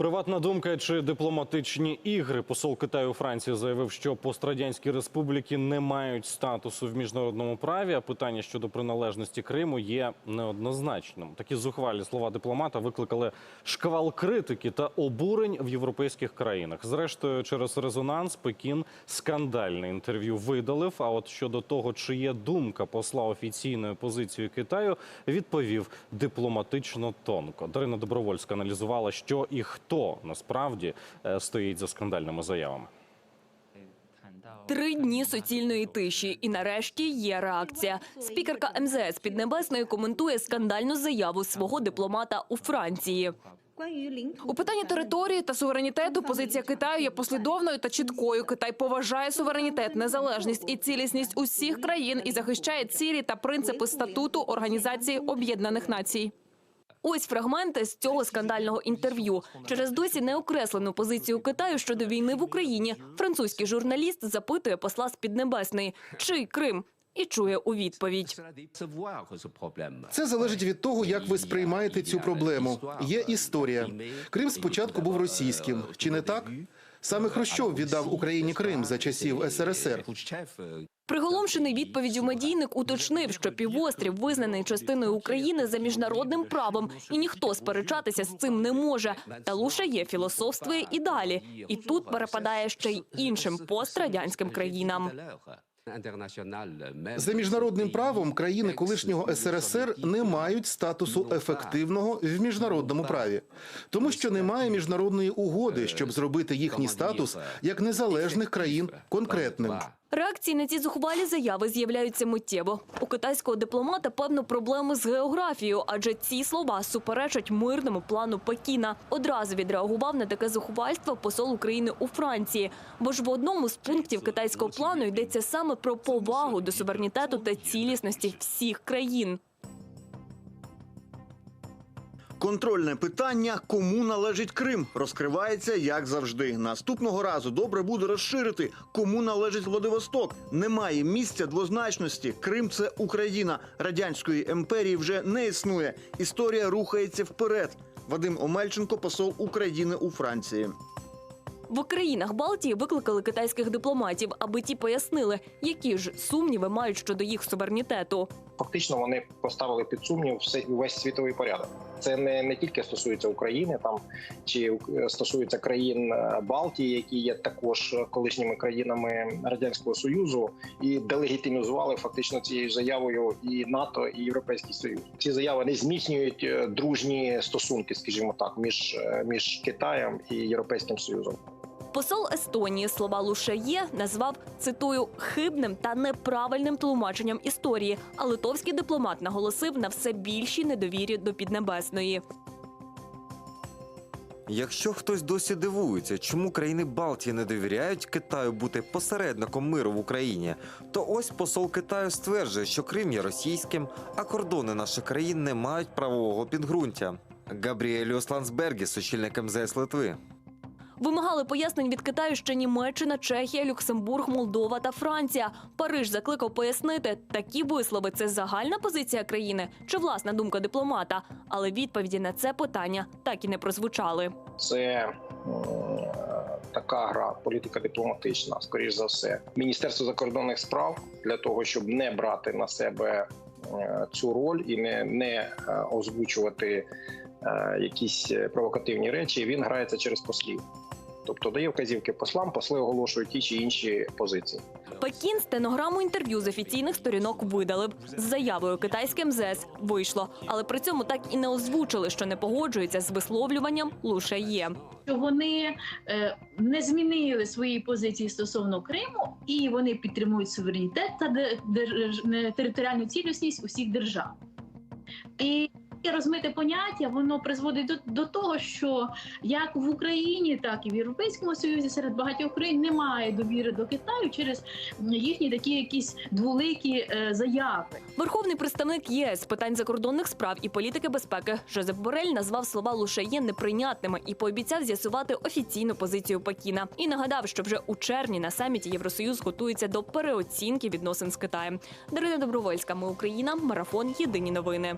Приватна думка чи дипломатичні ігри. Посол Китаю у Франції заявив, що пострадянські республіки не мають статусу в міжнародному праві. А питання щодо приналежності Криму є неоднозначним. Такі зухвалі слова дипломата викликали шквал критики та обурень в європейських країнах. Зрештою, через резонанс Пекін скандальне інтерв'ю видалив. А от щодо того, чи є думка посла офіційною позицією Китаю, відповів дипломатично тонко. Дарина Добровольська аналізувала, що і хто насправді е, стоїть за скандальними заявами. Три дні суцільної тиші, і нарешті є реакція. Спікерка МЗС Піднебесної коментує скандальну заяву свого дипломата у Франції. У питанні території та суверенітету позиція Китаю є послідовною та чіткою. Китай поважає суверенітет, незалежність і цілісність усіх країн і захищає цілі та принципи статуту Організації Об'єднаних Націй. Ось фрагменти з цього скандального інтерв'ю. Через досі неокреслену позицію Китаю щодо війни в Україні. Французький журналіст запитує посла з Піднебесної, чий Крим, і чує у відповідь. Це залежить від того, як ви сприймаєте цю проблему. Є історія. Крим спочатку був російським, чи не так? Саме Хрущов віддав Україні Крим за часів СРСР. Приголомшений відповіддю медійник уточнив, що півострів визнаний частиною України за міжнародним правом, і ніхто сперечатися з цим не може. Та луша є філософствує і далі. І тут перепадає ще й іншим пострадянським країнам. За міжнародним правом країни колишнього СРСР не мають статусу ефективного в міжнародному праві, тому що немає міжнародної угоди, щоб зробити їхній статус як незалежних країн конкретним. Реакції на ці зухвалі заяви з'являються миттєво. У китайського дипломата певно проблеми з географією, адже ці слова суперечать мирному плану Пекіна. Одразу відреагував на таке зухвальство посол України у Франції. Бо ж в одному з пунктів китайського плану йдеться саме про повагу до суверенітету та цілісності всіх країн. Контрольне питання, кому належить Крим, розкривається як завжди. Наступного разу добре буде розширити, кому належить Владивосток. Немає місця двозначності. Крим це Україна. Радянської імперії вже не існує. Історія рухається вперед. Вадим Омельченко, посол України у Франції. В країнах Балтії викликали китайських дипломатів, аби ті пояснили, які ж сумніви мають щодо їх суверенітету. фактично вони поставили під сумнів все увесь світовий порядок. Це не, не тільки стосується України, там чи е, стосується країн е, Балтії, які є також колишніми країнами радянського союзу, і делегітимізували фактично цією заявою і НАТО, і Європейський Союз. Ці заяви не зміцнюють е, дружні стосунки, скажімо так, між, між Китаєм і Європейським Союзом. Посол Естонії слова Лушає назвав цитую хибним та неправильним тлумаченням історії. А литовський дипломат наголосив на все більшій недовірі до піднебесної. Якщо хтось досі дивується, чому країни Балтії не довіряють Китаю бути посередником миру в Україні, то ось посол Китаю стверджує, що Крим є російським, а кордони наших країн не мають правового підґрунтя. Габріеліус Лансбергіс, очільник МЗС Литви. Вимагали пояснень від Китаю ще Німеччина, Чехія, Люксембург, Молдова та Франція. Париж закликав пояснити, такі вислови це загальна позиція країни чи власна думка дипломата. Але відповіді на це питання так і не прозвучали. це е, така гра, політика дипломатична, скоріш за все. Міністерство закордонних справ для того, щоб не брати на себе е, цю роль і не, не е, озвучувати якісь провокативні речі. Він грається через послів. Тобто дає вказівки послам, посли оголошують ті чи інші позиції. Пекін стенограму інтерв'ю з офіційних сторінок видалив. З заявою китайське МЗС вийшло, але при цьому так і не озвучили, що не погоджуються з висловлюванням Лушає. що вони е, не змінили свої позиції стосовно Криму, і вони підтримують суверенітет та е, територіальну цілісність усіх держав. І таке розмите поняття воно призводить до, до того, що як в Україні, так і в Європейському Союзі серед багатьох країн немає довіри до Китаю через їхні такі якісь дволикі е, заяви. Верховний представник ЄС питань закордонних справ і політики безпеки Жозеп Борель назвав слова Лушає неприйнятними і пообіцяв з'ясувати офіційну позицію Пекіна. І нагадав, що вже у червні на саміті Євросоюз готується до переоцінки відносин з Китаєм. Дарина Добровольська, ми Україна, марафон Єдині новини.